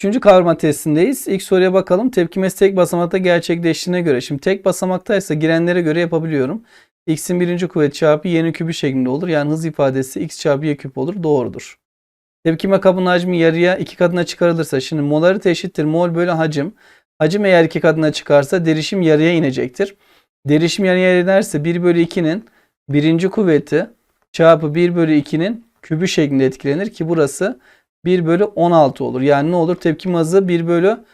Üçüncü kavrama testindeyiz. İlk soruya bakalım. Tepkimesi tek basamakta gerçekleştiğine göre. Şimdi tek basamaktaysa girenlere göre yapabiliyorum. X'in birinci kuvveti çarpı y'nin kübü şeklinde olur. Yani hız ifadesi x çarpı y küp olur. Doğrudur. Tepkime kabının hacmi yarıya iki katına çıkarılırsa şimdi molarite eşittir mol bölü hacim. Hacim eğer iki katına çıkarsa derişim yarıya inecektir. Derişim yarıya inerse 1 bölü 2'nin birinci kuvveti çarpı 1 bölü 2'nin kübü şeklinde etkilenir ki burası 1 bölü 16 olur. Yani ne olur? Tepkim hızı 1 bölü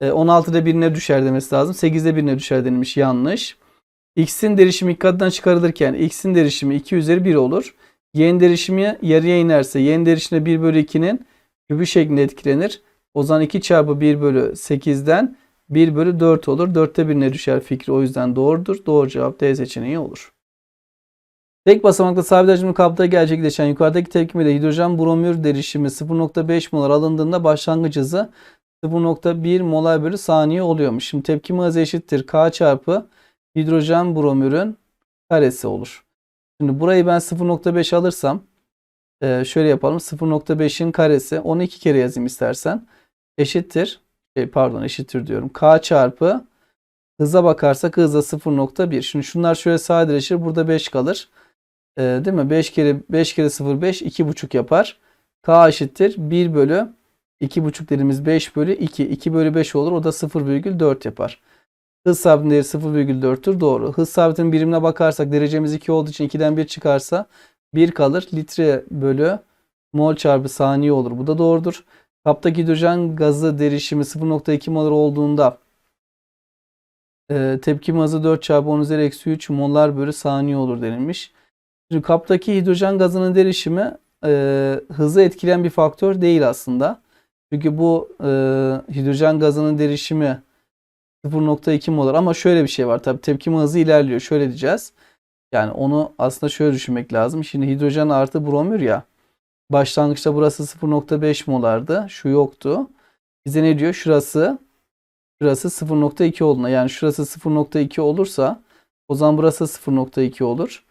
e, 16'da birine düşer demesi lazım. 8'de birine düşer denilmiş. Yanlış. X'in derişimi katından çıkarılırken X'in derişimi 2 üzeri 1 olur. Y'nin derişimi yarıya inerse Y'nin derişimi 1 bölü 2'nin kübü şeklinde etkilenir. O zaman 2 çarpı 1 bölü 8'den 1 bölü 4 olur. 4'te birine düşer fikri o yüzden doğrudur. Doğru cevap D seçeneği olur. Tek basamaklı sabit hacimli kapta gerçekleşen yukarıdaki tepkimede hidrojen bromür derişimi 0.5 molar alındığında başlangıç hızı 0.1 molar bölü saniye oluyormuş. Şimdi tepkime hızı eşittir K çarpı hidrojen bromürün karesi olur. Şimdi burayı ben 0.5 alırsam e, şöyle yapalım. 0.5'in karesi onu iki kere yazayım istersen. Eşittir. Şey, pardon eşittir diyorum. K çarpı hıza bakarsak hızla 0.1. Şimdi şunlar şöyle sadeleşir. Burada 5 kalır. E, değil mi? 5 kere 5 kere 0 5 2,5 yapar. K eşittir 1 bölü 2,5 dediğimiz 5 bölü 2. 2 bölü 5 olur. O da 0,4 yapar. Hız sabitinin değeri 0,4'tür. Doğru. Hız sabitinin birimine bakarsak derecemiz 2 olduğu için 2'den 1 çıkarsa 1 kalır. Litre bölü mol çarpı saniye olur. Bu da doğrudur. Kaptaki hidrojen gazı derişimi 0.2 molar olduğunda e, tepkime hızı 4 çarpı 10 üzeri eksi 3 molar bölü saniye olur denilmiş. Şimdi kaptaki hidrojen gazının derişimi e, hızı etkileyen bir faktör değil aslında. Çünkü bu e, hidrojen gazının derişimi 0.2 molar ama şöyle bir şey var tabi tepkime hızı ilerliyor. Şöyle diyeceğiz. Yani onu aslında şöyle düşünmek lazım. Şimdi hidrojen artı bromür ya. Başlangıçta burası 0.5 molardı. Şu yoktu. Bize ne diyor? Şurası şurası 0.2 olduğuna. Yani şurası 0.2 olursa o zaman burası 0.2 olur.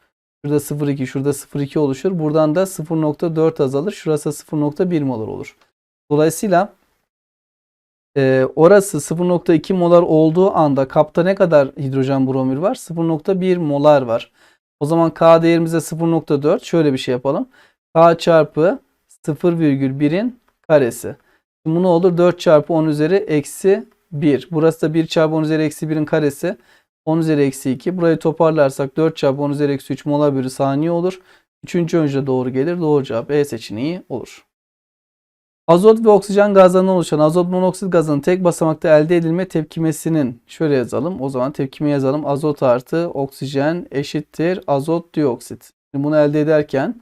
Şurada 0.2, şurada 0.2 oluşur. Buradan da 0.4 azalır. Şurası 0.1 molar olur. Dolayısıyla e, orası 0.2 molar olduğu anda kapta ne kadar hidrojen bromür var? 0.1 molar var. O zaman K değerimize 0.4. Şöyle bir şey yapalım. K çarpı 0,1'in karesi. Şimdi bu ne olur? 4 çarpı 10 üzeri eksi 1. Burası da 1 çarpı 10 üzeri eksi 1'in karesi. 10 üzeri eksi 2. Burayı toparlarsak 4 çarpı 10 üzeri eksi 3 molar bölü saniye olur. Üçüncü önce doğru gelir. Doğru cevap E seçeneği olur. Azot ve oksijen gazlarından oluşan azot monoksit gazının tek basamakta elde edilme tepkimesinin şöyle yazalım. O zaman tepkime yazalım. Azot artı oksijen eşittir azot dioksit. Şimdi bunu elde ederken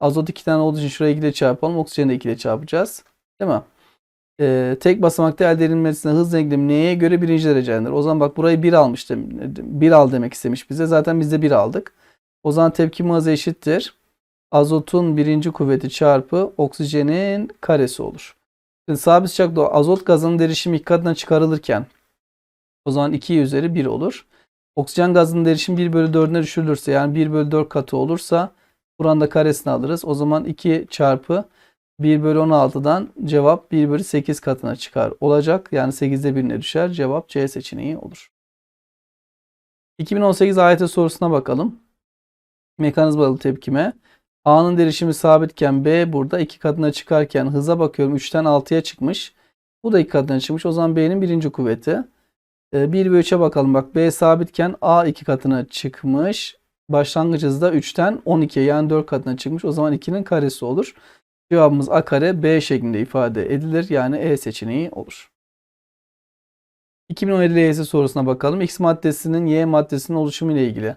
azot iki tane olduğu için şuraya 2 ile çarpalım. Oksijeni de 2 ile çarpacağız. Değil mi? Ee, tek basamakta elde edilmesine hız denklemi neye göre birinci derecelendir? O zaman bak burayı 1 almıştım. 1 al demek istemiş bize. Zaten biz de 1 aldık. O zaman tepkime hızı eşittir azotun birinci kuvveti çarpı oksijenin karesi olur. Şimdi sabit sıcaklıkta azot gazının derişimi iki katına çıkarılırken o zaman 2 üzeri 1 olur. Oksijen gazının derişimi 1 bölü 4'üne düşürülürse yani 1 bölü 4 katı olursa buranın da karesini alırız. O zaman 2 çarpı 1 bölü 16'dan cevap 1 bölü 8 katına çıkar olacak. Yani 8'de 1'ine düşer. Cevap C seçeneği olur. 2018 AYT sorusuna bakalım. Mekanizmalı tepkime. A'nın derişimi sabitken B burada iki katına çıkarken hıza bakıyorum 3'ten 6'ya çıkmış. Bu da iki katına çıkmış. O zaman B'nin birinci kuvveti. 1 ve 3'e bakalım. Bak B sabitken A iki katına çıkmış. Başlangıç hızı da 3'ten 12'ye yani 4 katına çıkmış. O zaman 2'nin karesi olur. Cevabımız A kare B şeklinde ifade edilir. Yani E seçeneği olur. 2017 LYS sorusuna bakalım. X maddesinin Y maddesinin oluşumu ile ilgili.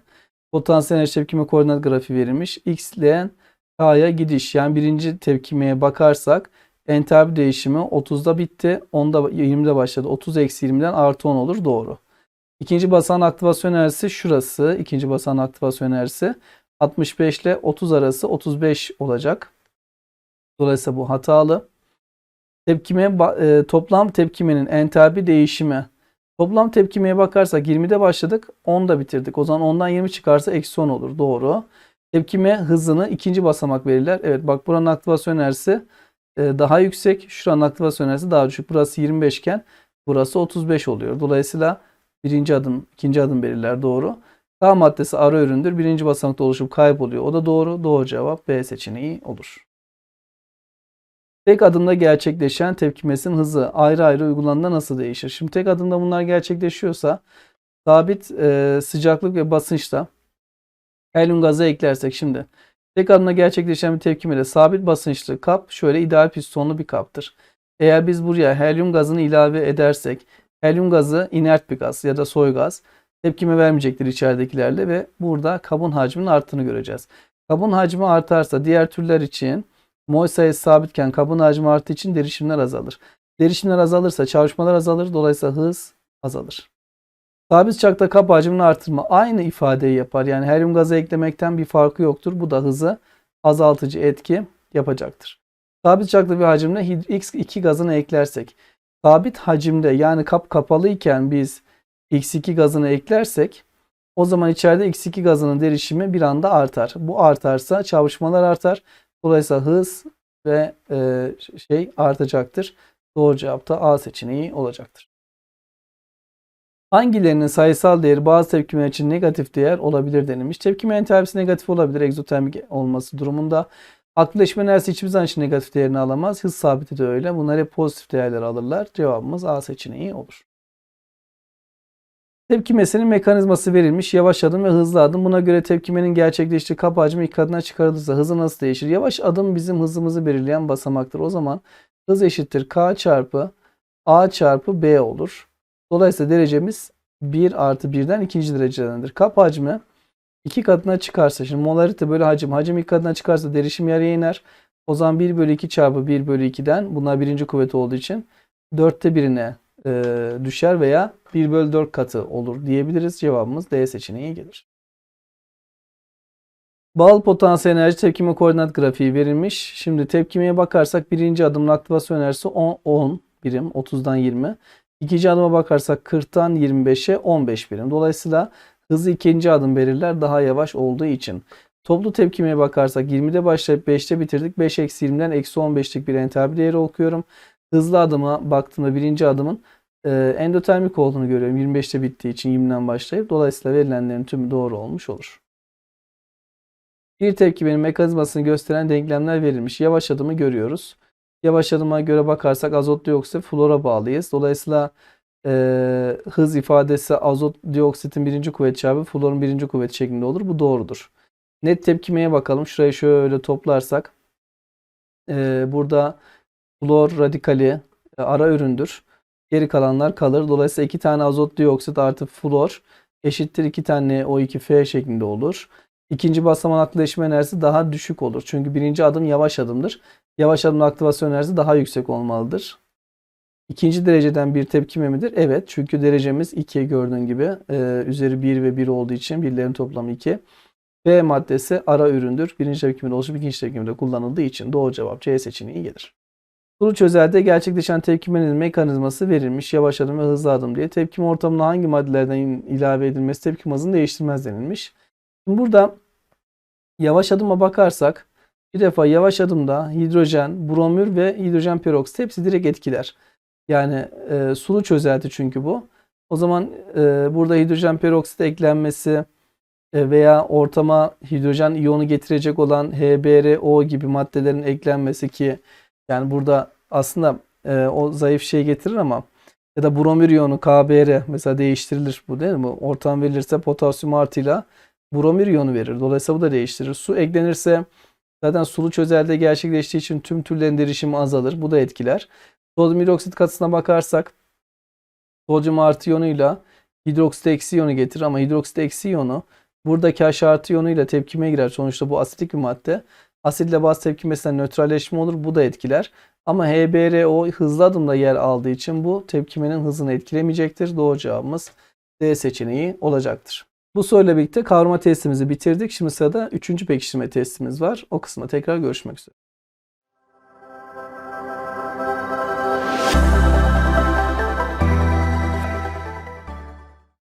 Potansiyel enerji tepkime koordinat grafiği verilmiş. X ile K'ya gidiş. Yani birinci tepkimeye bakarsak entalpi değişimi 30'da bitti. 10'da 20'de başladı. 30 eksi 20'den artı 10 olur. Doğru. İkinci basan aktivasyon enerjisi şurası. İkinci basan aktivasyon enerjisi 65 ile 30 arası 35 olacak. Dolayısıyla bu hatalı. Tepkime e, toplam tepkimenin entalpi değişimi Toplam tepkimeye bakarsak 20'de başladık 10'da bitirdik. O zaman 10'dan 20 çıkarsa eksi 10 olur. Doğru. Tepkime hızını ikinci basamak verirler. Evet bak buranın aktivasyon enerjisi e, daha yüksek. Şuranın aktivasyon enerjisi daha düşük. Burası 25 iken burası 35 oluyor. Dolayısıyla birinci adım, ikinci adım belirler doğru. K maddesi ara üründür. Birinci basamakta oluşup kayboluyor. O da doğru. Doğru cevap B seçeneği olur. Tek adımda gerçekleşen tepkimesinin hızı ayrı ayrı uygulandığında nasıl değişir? Şimdi tek adımda bunlar gerçekleşiyorsa sabit e, sıcaklık ve basınçta helyum gazı eklersek şimdi tek adımda gerçekleşen bir tepkimede sabit basınçlı kap şöyle ideal pistonlu bir kaptır. Eğer biz buraya helyum gazını ilave edersek helyum gazı inert bir gaz ya da soy gaz tepkime vermeyecektir içeridekilerle ve burada kabın hacminin arttığını göreceğiz. Kabın hacmi artarsa diğer türler için mol sayısı sabitken kabın hacmi arttığı için derişimler azalır. Derişimler azalırsa çarpışmalar azalır. Dolayısıyla hız azalır. Sabit sıcakta kap hacmini artırma aynı ifadeyi yapar. Yani helyum gazı eklemekten bir farkı yoktur. Bu da hızı azaltıcı etki yapacaktır. Sabit sıcakta bir hacimle X2 gazını eklersek sabit hacimde yani kap kapalı iken biz X2 gazını eklersek o zaman içeride X2 gazının derişimi bir anda artar. Bu artarsa çarpışmalar artar. Dolayısıyla hız ve e, şey artacaktır. Doğru cevap da A seçeneği olacaktır. Hangilerinin sayısal değeri bazı tepkimeler için negatif değer olabilir denilmiş. Tepkime entalpisi negatif olabilir egzotermik olması durumunda. Aktifleşme enerjisi hiçbir zaman için negatif değerini alamaz. Hız sabiti de öyle. Bunlar hep pozitif değerler alırlar. Cevabımız A seçeneği olur. Tepkimesinin mekanizması verilmiş. Yavaş adım ve hızlı adım. Buna göre tepkimenin gerçekleştiği kap hacmi iki katına çıkarılırsa hızı nasıl değişir? Yavaş adım bizim hızımızı belirleyen basamaktır. O zaman hız eşittir K çarpı A çarpı B olur. Dolayısıyla derecemiz 1 artı 1'den ikinci derecedendir. Kap hacmi iki katına çıkarsa şimdi molarite böyle hacim. Hacim iki katına çıkarsa derişim yarıya iner. O zaman 1 bölü 2 çarpı 1 bölü 2'den bunlar birinci kuvveti olduğu için dörtte birine e, düşer veya 1 bölü 4 katı olur diyebiliriz. Cevabımız D seçeneği gelir. Bağlı potansiyel enerji tepkime koordinat grafiği verilmiş. Şimdi tepkimeye bakarsak birinci adımın aktivasyon enerjisi 10, 10 birim 30'dan 20. İkinci adıma bakarsak 40'tan 25'e 15 birim. Dolayısıyla hızı ikinci adım belirler daha yavaş olduğu için. Toplu tepkimeye bakarsak 20'de başlayıp 5'te bitirdik. 5 eksi 20'den eksi 15'lik bir entalpi değeri okuyorum. Hızlı adıma baktığımda birinci adımın e, endotermik olduğunu görüyorum. 25'te bittiği için 20'den başlayıp. Dolayısıyla verilenlerin tümü doğru olmuş olur. Bir tepkimenin mekanizmasını gösteren denklemler verilmiş. Yavaş adımı görüyoruz. Yavaş adıma göre bakarsak azot dioksit flora bağlıyız. Dolayısıyla e, hız ifadesi azot dioksitin birinci kuvvet çarpı florun birinci kuvvet şeklinde olur. Bu doğrudur. Net tepkimeye bakalım. Şurayı şöyle toplarsak. E, burada flor radikali e, ara üründür. Geri kalanlar kalır. Dolayısıyla iki tane azot dioksit artı flor eşittir iki tane O2F şeklinde olur. İkinci basamak aktifleşme enerjisi daha düşük olur. Çünkü birinci adım yavaş adımdır. Yavaş adım aktivasyon enerjisi daha yüksek olmalıdır. İkinci dereceden bir tepkime midir? Evet. Çünkü derecemiz 2 gördüğün gibi. Ee, üzeri 1 ve 1 olduğu için birlerin toplamı 2. B maddesi ara üründür. Birinci tepkimede oluşup ikinci tepkimede kullanıldığı için doğru cevap C seçeneği gelir. Sulu çözelde gerçekleşen tepkimenin mekanizması verilmiş. Yavaş adım ve hızlı adım diye. Tepkime ortamına hangi maddelerden ilave edilmesi tepkim hızını değiştirmez denilmiş. Şimdi burada yavaş adıma bakarsak bir defa yavaş adımda hidrojen, bromür ve hidrojen peroksit hepsi direkt etkiler. Yani e, sulu çözelti çünkü bu. O zaman e, burada hidrojen peroksit eklenmesi e, veya ortama hidrojen iyonu getirecek olan HBrO gibi maddelerin eklenmesi ki yani burada aslında e, o zayıf şey getirir ama ya da bromür iyonu KBr mesela değiştirilir bu değil mi? Ortam verilirse potasyum artıyla bromür iyonu verir. Dolayısıyla bu da değiştirir. Su eklenirse zaten sulu çözelde gerçekleştiği için tüm türlerin derişimi azalır. Bu da etkiler. Sodyum hidroksit katısına bakarsak sodyum artı iyonuyla hidroksit eksi iyonu getirir ama hidroksit eksi iyonu buradaki H artı iyonuyla tepkime girer. Sonuçta bu asitik bir madde. Asitle baz tepkimesinden nötralleşme olur. Bu da etkiler. Ama HBRO hızlı adımda yer aldığı için bu tepkimenin hızını etkilemeyecektir. Doğru cevabımız D seçeneği olacaktır. Bu soruyla birlikte kavrama testimizi bitirdik. Şimdi sırada 3. pekiştirme testimiz var. O kısımda tekrar görüşmek üzere.